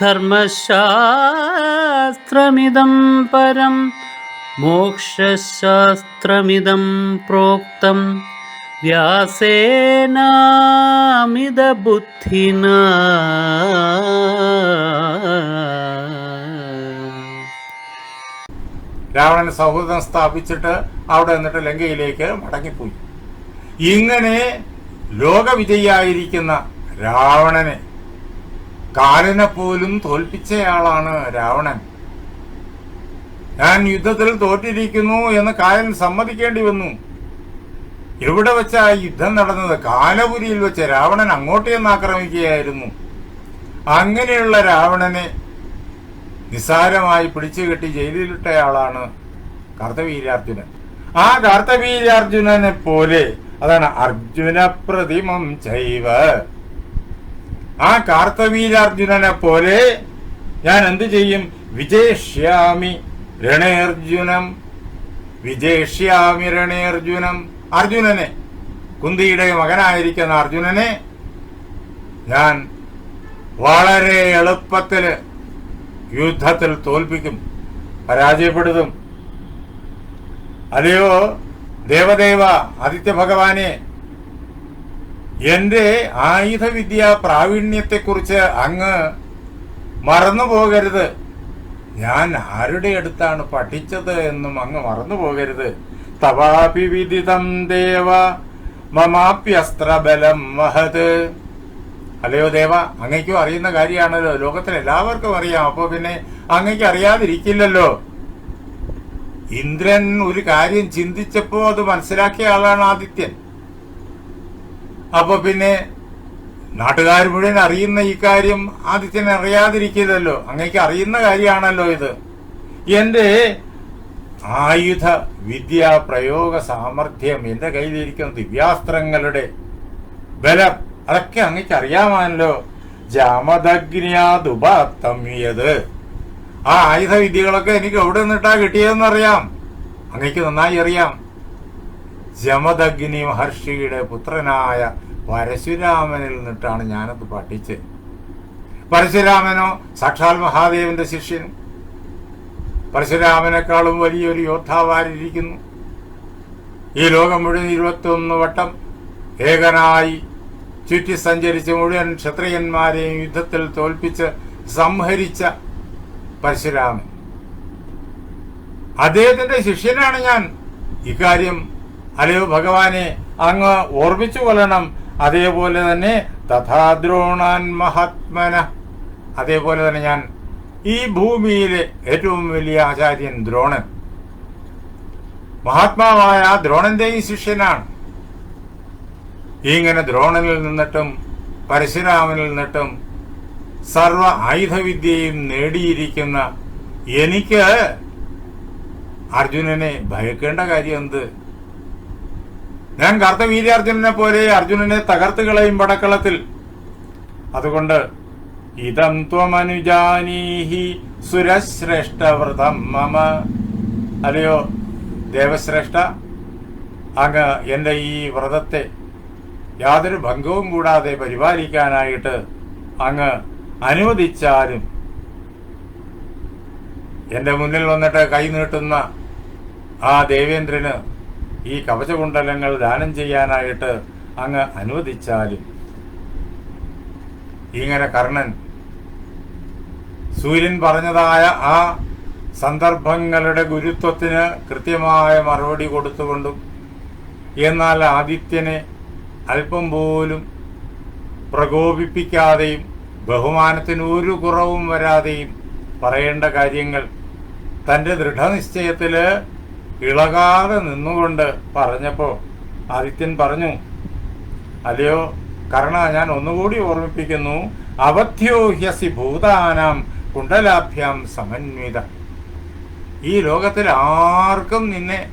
ധർമ്മശാസ്ത്രമിദം പരം മോക്ഷശാസ്ത്രമിതം പ്രോക്തം. വ്യാസേനാമിതബുദ്ധിന. രാവണൻ സൗഹൃദം സ്ഥാപിച്ചിട്ട് അവിടെ നിന്നിട്ട് ലങ്കയിലേക്ക് മടങ്ങിപ്പോയി. ഇങ്ങനെ ലോകവിജയായിരിക്കുന്ന രാവണനെ കാലനെ പോലും തോൽപ്പിച്ചയാളാണ് രാവണൻ. ഞാൻ യുദ്ധത്തിൽ തോറ്റിരിക്കുന്നു എന്ന് കാലൻ സമ്മതിക്കേണ്ടി വന്നു. എവിടെ വെച്ചാ യുദ്ധം നടന്നത് കാലപുരിയിൽ വെച്ച് രാവണൻ അങ്ങോട്ട് ചെന്ന് ആക്രമിക്കുകയായിരുന്നു. അങ്ങനെയുള്ള രാവണനെ നിസ്സാരമായി പിടിച്ചുകെട്ടി ജയിലിലിട്ടയാളാണ് കാർത്തവീര്യാർജുനൻ. ആ കാർത്തവീര്യാർജുനനെ പോലെ അതാണ് അർജുന പ്രതിമം ചൈവ ആ കാർത്തവീരാർജുനനെ പോലെ ഞാൻ എന്ത് ചെയ്യും? വിജയിഷ്യാമി രണേർജുനം. വിജയിഷ്യാമി രണേർജുനം. അർജുനനെ കുന്തിയുടെ മകനായിരിക്കുന്ന അർജുനനെ ഞാൻ വളരെ എളുപ്പത്തിൽ യുദ്ധത്തിൽ തോൽപ്പിക്കും പരാജയപ്പെടുത്തും. അതെയോ ദേവദേവ ആദിത്യ ഭഗവാനെ എന്റെ ആയുധവിദ്യ പ്രാവീണ്യത്തെക്കുറിച്ച് അങ്ങ് മറന്നു പോകരുത് ഞാൻ ആരുടെ അടുത്താണ് പഠിച്ചത് എന്നും അങ്ങ് മറന്നു പോകരുത് തവാപി വിദിതം ദേവ മമാപ്യസ്ത്രബലം മഹത്. അല്ലയോ ദേവ അങ്ങയ്ക്കും അറിയുന്ന കാര്യമാണല്ലോ. ലോകത്തിൽ എല്ലാവർക്കും അറിയാം. അപ്പൊ പിന്നെ അങ്ങയ്ക്ക് അറിയാതിരിക്കില്ലല്ലോ. ഇന്ദ്രൻ ഒരു കാര്യം ചിന്തിച്ചപ്പോ അത് മനസ്സിലാക്കിയ ആളാണ് ആദിത്യൻ. അപ്പൊ പിന്നെ നാട്ടുകാർ മുഴുവൻ അറിയുന്ന ഈ കാര്യം ആദിത്യൻ അറിയാതിരിക്കില്ലല്ലോ. അങ്ങേക്ക് അറിയുന്ന കാര്യമാണല്ലോ ഇത്. എന്റെ ആയുധ വിദ്യ പ്രയോഗ സാമർഥ്യം എന്റെ കയ്യിലിരിക്കുന്ന ദിവ്യാസ്ത്രങ്ങളുടെ ബലം അതൊക്കെ അങ്ങേക്ക് അറിയാമാണല്ലോ. ജാമദഗ്നിയാതുപാത്തമ്യത് ആ ആയുധ വിദ്യകളൊക്കെ എനിക്ക് എവിടെ നിന്നിട്ടാ കിട്ടിയതെന്ന് അറിയാം അങ്ങക്ക് നന്നായി അറിയാം. ജമദഗ്നി മഹർഷിയുടെ പുത്രനായ പരശുരാമനിൽ നിന്നിട്ടാണ് ഞാനത് പഠിച്ചത്. പരശുരാമനോ സാക്ഷാൽ മഹാദേവന്റെ ശിഷ്യൻ. പരശുരാമനേക്കാളും വലിയൊരു യോദ്ധാവാരിയിരിക്കുന്നു ഈ ലോകം മുഴുവൻ ഇരുപത്തിയൊന്ന് വട്ടം ഏകനായി ചുറ്റി സഞ്ചരിച്ച് മുഴുവൻ ക്ഷത്രിയന്മാരെയും യുദ്ധത്തിൽ തോൽപ്പിച്ച് സംഹരിച്ച പരശുരാമൻ. അദ്ദേഹത്തിന്റെ ശിഷ്യനാണ് ഞാൻ. ഇക്കാര്യം അല്ലയോ ഭഗവാനെ അങ്ങ് ഓർമ്മിച്ചു കൊല്ലണം അതേപോലെ തന്നെ തഥാദ്രോണാൻ മഹാത്മന. അതേപോലെ തന്നെ ഞാൻ ഈ ഭൂമിയിലെ ഏറ്റവും വലിയ ആചാര്യൻ ദ്രോണൻ. മഹാത്മാവായ ദ്രോണന്റെയും ശിഷ്യനാണ്. ഇങ്ങനെ ദ്രോണനിൽ നിന്നിട്ടും പരശുരാമനിൽ നിന്നിട്ടും സർവ ആയുധവിദ്യയും നേടിയിരിക്കുന്ന എനിക്ക് അർജുനനെ ഭയക്കേണ്ട കാര്യം എന്ത്? ഞാൻ കർത്തവീര്യാർജുനനെ പോലെ അർജുനനെ തകർത്ത് കളയും പടക്കളത്തിൽ. അതുകൊണ്ട് ഇതം ത്വമനുജാനീഹി സുരശ്രേഷ്ഠവ്രതം മമ. അല്ലയോ ദേവശ്രേഷ്ഠ അങ്ങ് എന്റെ ഈ വ്രതത്തെ യാതൊരു ഭംഗവും കൂടാതെ പരിപാലിക്കാനായിട്ട് അങ്ങ് അനുവദിച്ചാലും എന്റെ മുന്നിൽ വന്നിട്ട് കൈ നീട്ടുന്ന ആ ദേവേന്ദ്രന് ഈ കവചകുണ്ടലങ്ങൾ ദാനം ചെയ്യാനായിട്ട് അങ്ങ് അനുവദിച്ചാലും ഇങ്ങനെ കർണൻ സൂര്യൻ പറഞ്ഞതായ ആ സന്ദർഭങ്ങളുടെ ഗുരുത്വത്തിന് കൃത്യമായ മറുപടി കൊടുത്തുകൊണ്ടും എന്നാൽ ആദിത്യനെ അല്പം പോലും പ്രകോപിപ്പിക്കാതെയും ബഹുമാനത്തിന് ഒരു കുറവും വരാതെയും പറയേണ്ട കാര്യങ്ങൾ തന്റെ ദൃഢനിശ്ചയത്തിൽ ഇളകാതെ നിന്നുകൊണ്ട് പറഞ്ഞപ്പോൾ ആദിത്യൻ പറഞ്ഞു അല്ലയോ കർണ ഞാൻ ഒന്നുകൂടി ഓർമ്മിപ്പിക്കുന്നു. അവധ്യോഹ്യസി ഭൂതാനാം കുണ്ടലാഭ്യാം സമന്വിത. ഈ ലോകത്തിൽ ആർക്കും നിന്നെ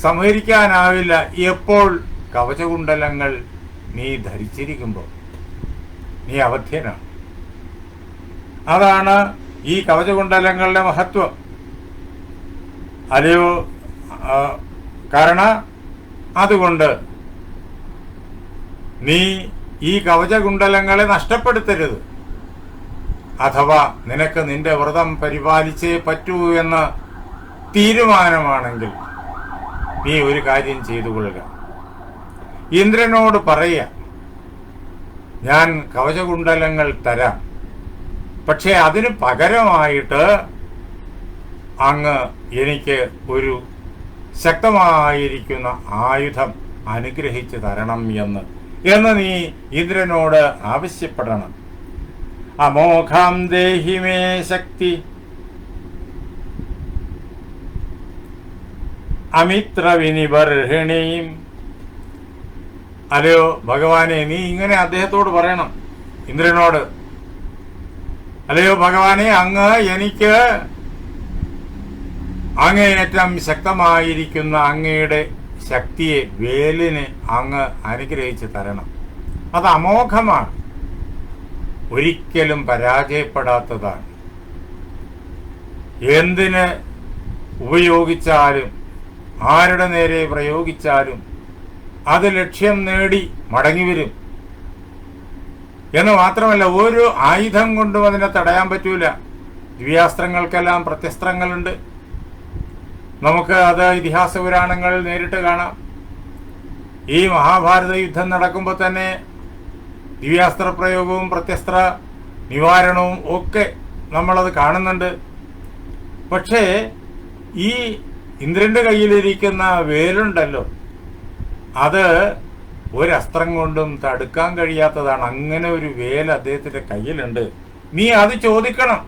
സംഹരിക്കാനാവില്ല. എപ്പോൾ കവചകുണ്ടലങ്ങൾ നീ ധരിച്ചിരിക്കുമ്പോൾ നീ അവധ്യനാണ്. അതാണ് ഈ കവചകുണ്ടലങ്ങളുടെ മഹത്വം. അല്ലയോ കാരണ അതുകൊണ്ട് നീ ഈ കവചകുണ്ടലങ്ങളെ നഷ്ടപ്പെടുത്തരുത്. അഥവാ നിനക്ക് നിന്റെ വ്രതം പരിപാലിച്ചേ പറ്റൂ എന്ന് തീരുമാനമാണെങ്കിൽ നീ ഒരു കാര്യം ചെയ്തു കൊള്ളുക ഇന്ദ്രനോട് പറയുക ഞാൻ കവചകുണ്ടലങ്ങൾ തരാം. പക്ഷേ അതിന് പകരമായിട്ട് അങ്ങ് എനിക്ക് ഒരു ശക്തമായിരിക്കുന്ന ആയുധം അനുഗ്രഹിച്ചു തരണം എന്ന്. എന്ന് നീ ഇന്ദ്രനോട് ആവശ്യപ്പെടണം. അമോഘം ദേഹിമേ ശക്തി. അമിത്ര വിനിബർഹിണിയും അല്ലയോ ഭഗവാനെ നീ ഇങ്ങനെ അദ്ദേഹത്തോട് പറയണം ഇന്ദ്രനോട്. അല്ലയോ ഭഗവാനെ അങ്ങ് എനിക്ക് അങ്ങേയറ്റം ശക്തമായിരിക്കുന്ന അങ്ങയുടെ ശക്തിയെ വേലിന് അങ്ങ് അനുഗ്രഹിച്ച് തരണം. അത് അമോഘമാണ്. ഒരിക്കലും പരാജയപ്പെടാത്തതാണ്. എന്തിന് ഉപയോഗിച്ചാലും ആരുടെ നേരെ പ്രയോഗിച്ചാലും അത് ലക്ഷ്യം നേടി മടങ്ങി വരും. എന്ന് മാത്രമല്ല ഓരോ ആയുധം കൊണ്ടും അതിനെ തടയാൻ പറ്റൂല. ദിവ്യാസ്ത്രങ്ങൾക്കെല്ലാം പ്രത്യസ്ത്രങ്ങളുണ്ട്. നമുക്ക് അത് ഇതിഹാസ പുരാണങ്ങളിൽ നേരിട്ട് കാണാം. ഈ മഹാഭാരത യുദ്ധം നടക്കുമ്പോൾ തന്നെ ദിവ്യാസ്ത്ര പ്രയോഗവും പ്രത്യസ്ത്ര നിവാരണവും ഒക്കെ നമ്മളത് കാണുന്നുണ്ട്. പക്ഷേ ഈ ഇന്ദ്രന്റെ കയ്യിലിരിക്കുന്ന വേലുണ്ടല്ലോ അത് ഒരസ്ത്രം കൊണ്ടും തടുക്കാൻ കഴിയാത്തതാണ്. അങ്ങനെ ഒരു വേൽ അദ്ദേഹത്തിന്റെ കയ്യിലുണ്ട്. നീ അത് ചോദിക്കണം.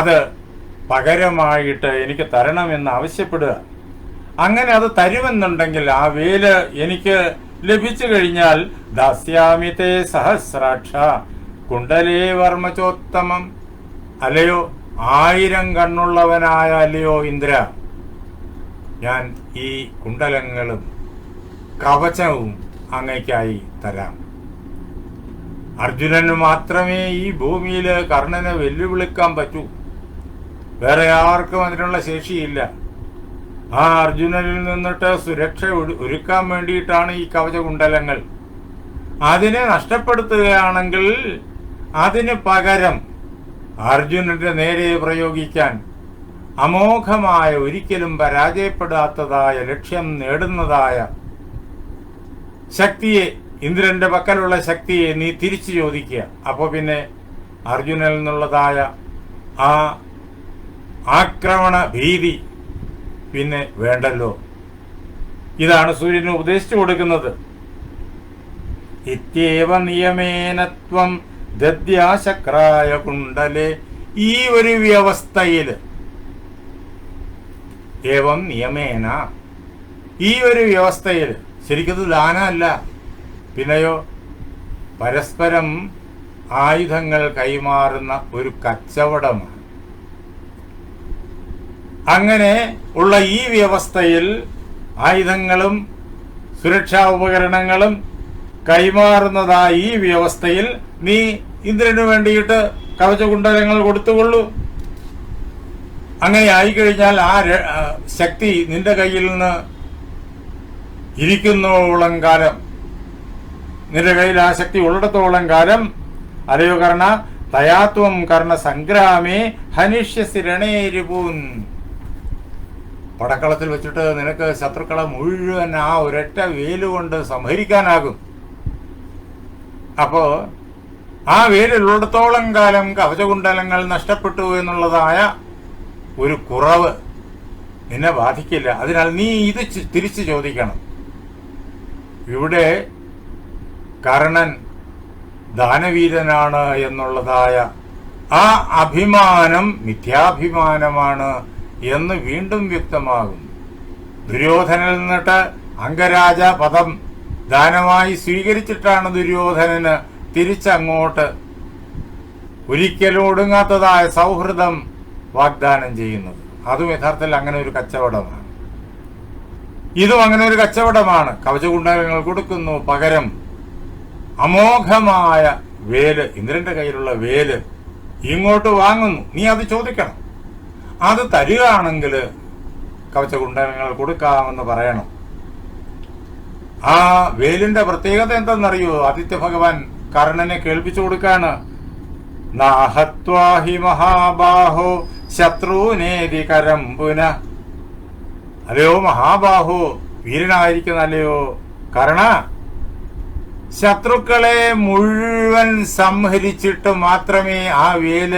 അത് പകരമായിട്ട് എനിക്ക് തരണമെന്ന് ആവശ്യപ്പെടുക. അങ്ങനെ അത് തരുമെന്നുണ്ടെങ്കിൽ ആ വേൽ എനിക്ക് ലഭിച്ചു കഴിഞ്ഞാൽ ദാസ്യാമിതേ സഹസ്രാക്ഷ. കുണ്ടലേ വർമ്മചോത്തമം. അല്ലയോ ആയിരം കണ്ണുള്ളവനായ അല്ലയോ ഇന്ദ്ര. ഞാൻ ഈ കുണ്ടലങ്ങളും കവചവും അങ്ങയ്ക്കായി തരാം. അർജുനന് മാത്രമേ ഈ ഭൂമിയിൽ കർണനെ വെല്ലുവിളിക്കാൻ പറ്റൂ. വേറെ ആർക്കും അതിനുള്ള ശേഷിയില്ല. ആ അർജുനനിൽ നിന്നിട്ട് സുരക്ഷ ഒരു- ഒരുക്കാൻ വേണ്ടിയിട്ടാണ് ഈ കവചകുണ്ടലങ്ങൾ. അതിനെ നഷ്ടപ്പെടുത്തുകയാണെങ്കിൽ അതിന് പകരം അർജുനന്റെ നേരെ പ്രയോഗിക്കാൻ അമോഘമായ ഒരിക്കലും പരാജയപ്പെടാത്തതായ ലക്ഷ്യം നേടുന്നതായ ശക്തിയെ ഇന്ദ്രന്റെ പക്കലുള്ള ശക്തിയെ നീ തിരിച്ചു ചോദിക്കുക. അപ്പോൾ പിന്നെ അർജുനനിൽ നിന്നുള്ളതായ ആ ആക്രമണ ഭീതി പിന്നെ വേണ്ടല്ലോ. ഇതാണ് സൂര്യന് ഉപദേശിച്ചു കൊടുക്കുന്നത്. ഇത്യേവ നിയമേനത്വം ദദ്യാശക്രായ കുണ്ടലെ ഈ ഒരു വ്യവസ്ഥയിൽ ഏവം നിയമേന. ഈ ഒരു വ്യവസ്ഥയിൽ ശരിക്കത് ദാനമല്ല. പിന്നെയോ പരസ്പരം ആയുധങ്ങൾ കൈമാറുന്ന ഒരു കച്ചവടമാണ്. അങ്ങനെ ഉള്ള ഈ വ്യവസ്ഥയിൽ ആയുധങ്ങളും സുരക്ഷാ ഉപകരണങ്ങളും കൈമാറുന്നതായ ഈ വ്യവസ്ഥയിൽ നീ ഇന്ദ്രനു വേണ്ടിയിട്ട് കവചകുണ്ടലങ്ങൾ കൊടുത്തുകൊള്ളൂ. അങ്ങനെ ആയിക്കഴിഞ്ഞാൽ ആ ശക്തി നിന്റെ കയ്യിൽ നിന്ന് ഇരിക്കുന്നോളം കാലം. നിന്റെ കയ്യിൽ ആ ശക്തി ഉള്ളിടത്തോളം കാലം. അറിയോ കർണ? തയാത്വം കർണ സംഗ്രാമേ ഹനിഷ്യസി രണേരിപൂൻ പടക്കളത്തിൽ വെച്ചിട്ട് നിനക്ക് ശത്രുക്കളെ മുഴുവൻ ആ ഒരൊറ്റ വേലുകൊണ്ട് സംഹരിക്കാനാകും. അപ്പോൾ ആ വേലിലുള്ളിടത്തോളം കാലം കവചകുണ്ടലങ്ങൾ നഷ്ടപ്പെട്ടു എന്നുള്ളതായ ഒരു കുറവ് നിന്നെ ബാധിക്കില്ല. അതിനാൽ നീ ഇത് തിരിച്ചു ചോദിക്കണം. ഇവിടെ കർണൻ ദാനവീരനാണ് എന്നുള്ളതായ ആ അഭിമാനം മിഥ്യാഭിമാനമാണ് എന്ന് വീണ്ടും വ്യക്തമാകുന്നു ദുര്യോധനൻ നിന്നിട്ട് അംഗരാജ പദം ദാനമായി സ്വീകരിച്ചിട്ടാണ് ദുര്യോധനന് തിരിച്ചങ്ങോട്ട് ഒരിക്കലും ഒടുങ്ങാത്തതായ സൗഹൃദം വാഗ്ദാനം ചെയ്യുന്നത്. അതും യഥാർത്ഥത്തിൽ അങ്ങനെ ഒരു കച്ചവടമാണ്. ഇതും അങ്ങനെ ഒരു കച്ചവടമാണ്. കവചകുണ്ടലങ്ങൾ കൊടുക്കുന്നു പകരം അമോഘമായ വേൽ ഇന്ദ്രന്റെ കയ്യിലുള്ള വേൽ ഇങ്ങോട്ട് വാങ്ങുന്നു. നീ അത് ചോദിക്കണം. അത് തരികയാണെങ്കിൽ കവചകുണ്ടലങ്ങൾ കൊടുക്കാമെന്ന് പറയണം. ആ വേലിന്റെ പ്രത്യേകത എന്തെന്നറിയോ? ആദിത്യ ഭഗവാൻ കർണനെ കേൾപ്പിച്ചു കൊടുക്കാണ്. നാഹത്വാഹി മഹാബാഹോ ശത്രുനേതി കരംബുന അല്ലയോ മഹാബാഹോ? വീരനായിരിക്കുന്നല്ലയോ? കർണ ശത്രുക്കളെ മുഴുവൻ സംഹരിച്ചിട്ട് മാത്രമേ ആ വേൽ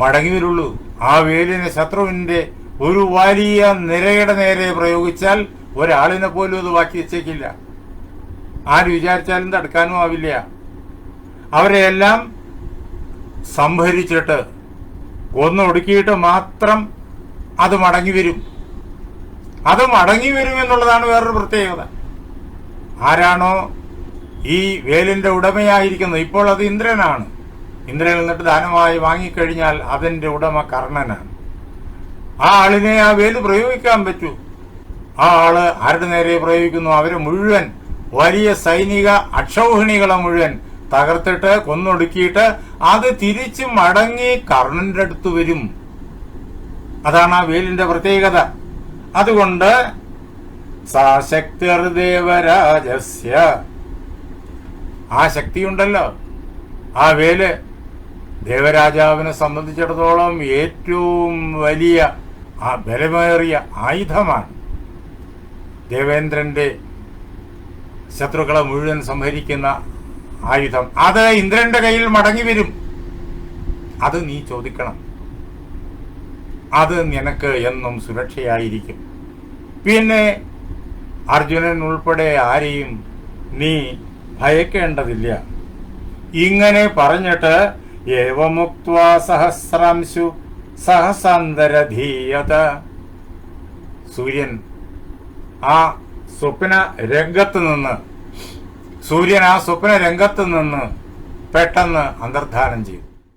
മടങ്ങി വരുള്ളൂ ആ വേലിനെ ശത്രുവിന്റെ ഒരു വലിയ നിരയുടെ നേരെ പ്രയോഗിച്ചാൽ ഒരാളിനെ പോലും അത് ബാക്കി വെച്ചേക്കില്ല. ആര് വിചാരിച്ചാലും തടുക്കാനും ആവില്ല. അവരെ എല്ലാം സംഭരിച്ചിട്ട് കൊന്നൊടുക്കിയിട്ട് മാത്രം അത് മടങ്ങി വരും. അത് മടങ്ങി വരും എന്നുള്ളതാണ് വേറൊരു പ്രത്യേകത. ആരാണോ ഈ വേലിന്റെ ഉടമയായിരിക്കുന്നത് ഇപ്പോൾ അത് ഇന്ദ്രനാണ്. ഇന്ദ്രനിൽ നിന്നിട്ട് ദാനമായി വാങ്ങിക്കഴിഞ്ഞാൽ അതിന്റെ ഉടമ കർണനാണ്. ആ ആളിനെ ആ വേൽ പ്രയോഗിക്കാൻ പറ്റൂ. ആ ആൾ ആരുടെ നേരെ പ്രയോഗിക്കുന്നു? അവരെ മുഴുവൻ വലിയ സൈനിക അക്ഷൗഹിണികളെ മുഴുവൻ തകർത്തിട്ട് കൊന്നൊടുക്കിയിട്ട് അത് തിരിച്ചു മടങ്ങി കർണന്റെ അടുത്ത് വരും. അതാണ് ആ വേലിന്റെ പ്രത്യേകത. അതുകൊണ്ട് സാശക്തിർദേവരാജസ്യ ആ ശക്തിയുണ്ടല്ലോ. ആ വേൽ ദേവരാജാവിനെ സംബന്ധിച്ചിടത്തോളം ഏറ്റവും വലിയ ആ ബലമേറിയ ആയുധമാണ് ദേവേന്ദ്രന്റെ ശത്രുക്കളെ മുഴുവൻ സംഹരിക്കുന്ന ആയുധം. അത് ഇന്ദ്രന്റെ കയ്യിൽ മടങ്ങി വരും. അത് നീ ചോദിക്കണം. അത് നിനക്ക് എന്നും സുരക്ഷയായിരിക്കും. പിന്നെ അർജുനൻ ഉൾപ്പെടെ ആരെയും നീ ഭയക്കേണ്ടതില്ല. ഇങ്ങനെ പറഞ്ഞിട്ട് ഏവമുക്വാ സഹസ്രാംശു സഹസാന്തരധീയത സൂര്യൻ ആ സ്വപ്ന രംഗത്ത് നിന്ന് സൂര്യൻ ആ സ്വപ്ന രംഗത്ത് നിന്ന് പെട്ടെന്ന് അന്തർധാനം ചെയ്തു.